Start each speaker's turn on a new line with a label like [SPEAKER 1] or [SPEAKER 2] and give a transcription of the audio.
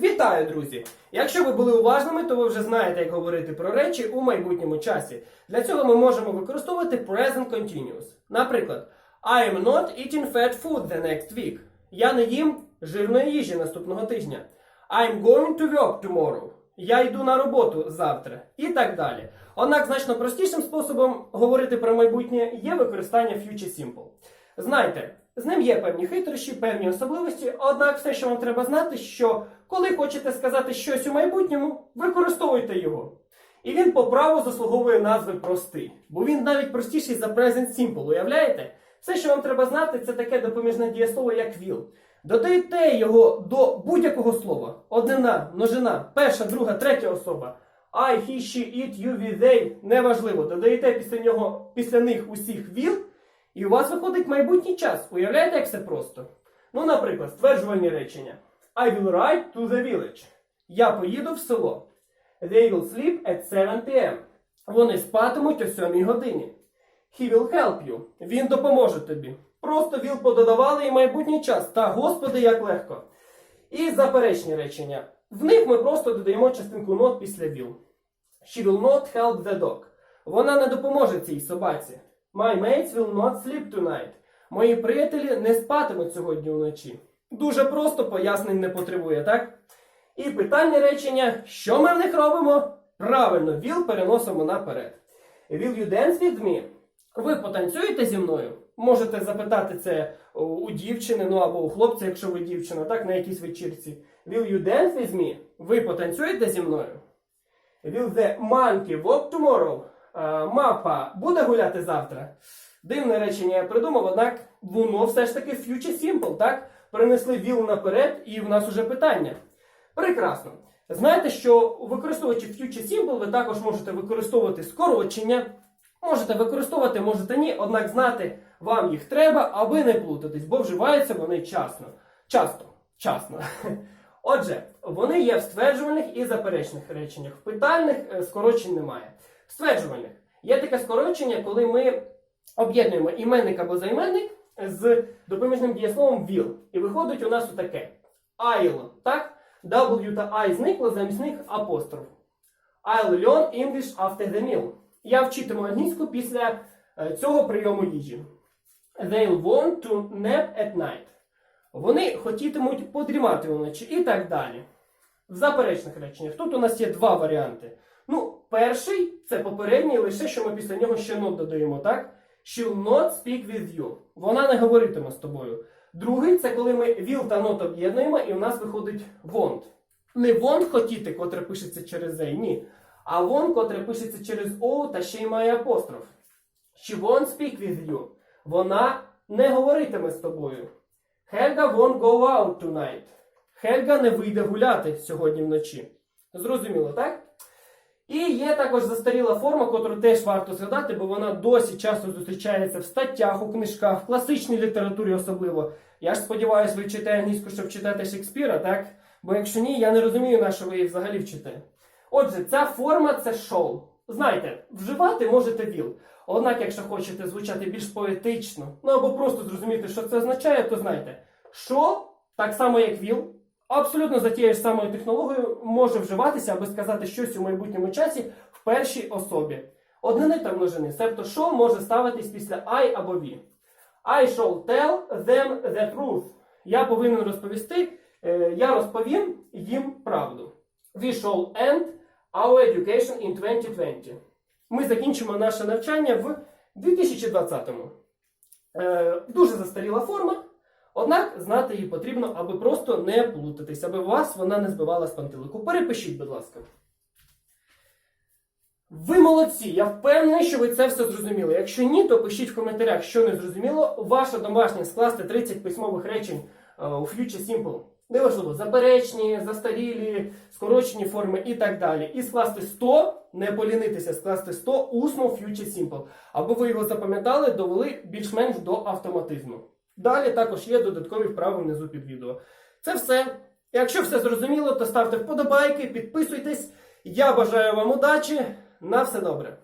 [SPEAKER 1] Вітаю, друзі! Якщо ви були уважними, то ви вже знаєте, як говорити про речі у майбутньому часі. Для цього ми можемо використовувати present continuous. Наприклад, I am not eating fat food the next week. Я не їм жирної їжі наступного тижня. I'm going to work tomorrow. Я йду на роботу завтра. І так далі. Однак значно простішим способом говорити про майбутнє є використання future simple. Знайте, з ним є певні хитрощі, певні особливості, однак все, що вам треба знати, що коли хочете сказати щось у майбутньому, використовуйте його. І він по праву заслуговує назви простий, бо він навіть простіший за present simple, уявляєте? Все, що вам треба знати, це таке допоміжне дієслово, як will. Додаєте його до будь-якого слова. Однина, множина, перша, друга, третя особа. I, he, she, it, you, we, they. Неважливо. Додаєте після нього, після них усіх will, і у вас виходить майбутній час. Уявляєте, як все просто? Ну, наприклад, стверджувальні речення. I will ride to the village. Я поїду в село. They will sleep at 7 p.m. Вони спатимуть о 7 годині. He will help you. Він допоможе тобі. Просто will пододавали і майбутній час. Та господи, як легко. І заперечні речення. В них ми просто додаємо частинку not після will. She will not help the dog. Вона не допоможе цій собаці. My mates will not sleep tonight. Мої приятелі не спатимуть сьогодні вночі. Дуже просто пояснень не потребує, так? І питання речення: що ми в них робимо? Правильно, will переносимо наперед. Will you dance with me? Ви потанцюєте зі мною? Можете запитати це у- дівчини, ну або у хлопця, якщо ви дівчина, так, на якійсь вечірці. Will you dance with me? Ви потанцюєте зі мною? Will the monkey walk tomorrow? А, мапа буде гуляти завтра? Дивне речення я придумав, однак воно все ж таки future simple, так? Перенесли will наперед, і в нас уже питання. Прекрасно. Знаєте, що використовуючи future simple, ви також можете використовувати скорочення. Можете використовувати, можете ні, однак знати вам їх треба, аби не плутатись, бо вживаються вони часто. Часто. Часто. Отже, вони є в стверджувальних і заперечних реченнях. В питальних е, скорочень немає. Стверджувальних є таке скорочення, коли ми об'єднуємо іменник або займенник з допоміжним дієсловом will. І виходить у нас отаке. I'll, так? W та I зникло, замість них апостроф. I'll learn English after the meal. Я вчитиму англійську після е, цього прийому їжі. They'll want to nap at night. Вони хотітимуть подрімати вночі і так далі. В заперечних реченнях тут у нас є два варіанти. Ну, перший це попередній, лише що ми після нього ще not додаємо, так? She'll not speak with you. Вона не говоритиме з тобою. Другий це коли ми will та not об'єднуємо, і у нас виходить want. Не want хотіти, котре пишеться через A, ні. А want, котре пишеться через O та ще й має апостроф. She won't speak with you. Вона не говоритиме з тобою. Helga won't go out tonight. Хельга не вийде гуляти сьогодні вночі. Зрозуміло, так? І є також застаріла форма, котру теж варто згадати, бо вона досі часто зустрічається в статтях, у книжках, в класичній літературі особливо. Я ж сподіваюся, ви читаєте англійську, щоб читати Шекспіра, так? Бо якщо ні, я не розумію, на що ви її взагалі вчите. Отже, ця форма це шоу. Знаєте, вживати можете will. Однак, якщо хочете звучати більш поетично, ну або просто зрозуміти, що це означає, то знайте, що так само як will, абсолютно за тією ж самою технологією може вживатися, аби сказати щось у майбутньому часі в першій особі. Однини та множини, себто що може ставитись після I або we. I shall tell them the truth. Я повинен розповісти, е, я розповім їм правду. We shall end our education in 2020. Ми закінчимо наше навчання в 2020-му. Е, дуже застаріла форма, однак знати її потрібно, аби просто не плутатись, аби вас вона не збивала з пантелику. Перепишіть, будь ласка. Ви молодці! Я впевнений, що ви це все зрозуміли. Якщо ні, то пишіть в коментарях, що не зрозуміло. Ваше домашнє скласти 30 письмових речень е, у Future Simple. Неважливо, заперечні, застарілі, скорочені форми і так далі. І скласти 100, не полінитися, скласти 100 усно Future Simple. Аби ви його запам'ятали, довели більш-менш до автоматизму. Далі також є додаткові вправи внизу під відео. Це все. Якщо все зрозуміло, то ставте вподобайки, підписуйтесь. Я бажаю вам удачі. На все добре.